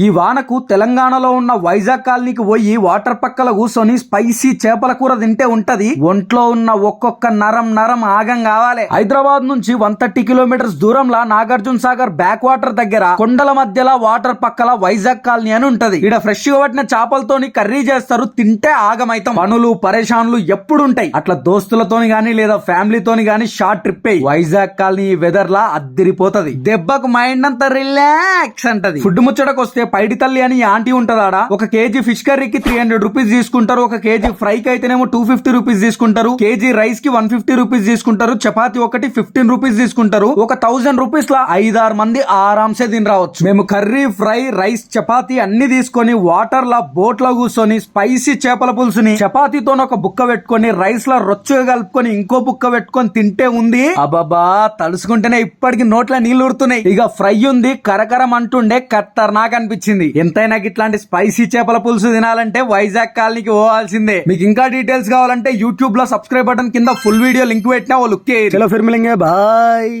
ఈ వానకు తెలంగాణలో ఉన్న వైజాగ్ కాలనీకి పోయి వాటర్ పక్కల కూర్చొని స్పైసీ చేపల కూర తింటే ఉంటది. ఒంట్లో ఉన్న ఒక్కొక్క నరం నరం ఆగం కావాలి. హైదరాబాద్ నుంచి వన్ థర్టీ కిలోమీటర్స్ దూరంలో నాగార్జున సాగర్ బ్యాక్ వాటర్ దగ్గర కొండల మధ్యలో వాటర్ పక్కల వైజాగ్ కాలనీ అని ఉంటది. ఇక్కడ ఫ్రెష్గా పట్టిన చేపలతోని కర్రీ చేస్తారు. తింటే ఆగమైతాం. పనులు పరేషాన్లు ఎప్పుడు ఉంటాయి అట్లా దోస్తులతోని గానీ లేదా ఫ్యామిలీతోని గానీ షార్ట్ ట్రిప్ అయ్యి వైజాగ్ కాలనీ వెదర్ లా అద్దిరిపోతది. దెబ్బకు మైండ్ అంతా రిలాక్స్ అంటది. ఫుడ్ ముచ్చటకు వస్తే పైడి తల్లి అని ఆంటీ ఉంటదాడ? ఒక కేజీ ఫిష్ కర్రీకి త్రీ హండ్రెడ్ రూపీస్ తీసుకుంటారు. ఒక కేజీ ఫ్రై కి అయితేనేమో టూ ఫిఫ్టీ రూపీస్ తీసుకుంటారు. కేజీ రైస్కి వన్ ఫిఫ్టీ రూపీస్ తీసుకుంటారు. చపాతి ఒకటి ఫిఫ్టీన్ రూపీస్ తీసుకుంటారు. ఒక థౌసండ్ రూపీస్ లా ఐదారు మంది ఆరాంసే తిని రావచ్చు. మేము కర్రీ ఫ్రై రైస్ చపాతి అన్ని తీసుకొని వాటర్ లా బోట్లో కూర్చొని స్పైసీ చేపల పులుసుని చపాతీతో ఒక బుక్క పెట్టుకొని రైస్ లా రొచ్చుగా కలుపుకొని ఇంకో బుక్క పెట్టుకొని తింటే ఉంది. అబాబా తలుసుకుంటేనే ఇప్పటికి నోట్ల నీళ్ళు ఊరుతున్నాయి ఇక ఫ్రై ఉంది కరకరం అంటుండే ఖతర్నాక్ అనిపించింది ఎంతైనా ఇట్లాంటి స్పైసీ చేపల పులుసు తినాలంటే వైజాగ్ కాలనీకి పోవాల్సిందే. మీకు ఇంకా డీటెయిల్స్ కావాలంటే యూట్యూబ్లో సబ్స్క్రైబ్ బటన్ కింద ఫుల్ వీడియో లింక్ పెట్టినా ఓ లుక్ చలో ఫిర్ బాయ్.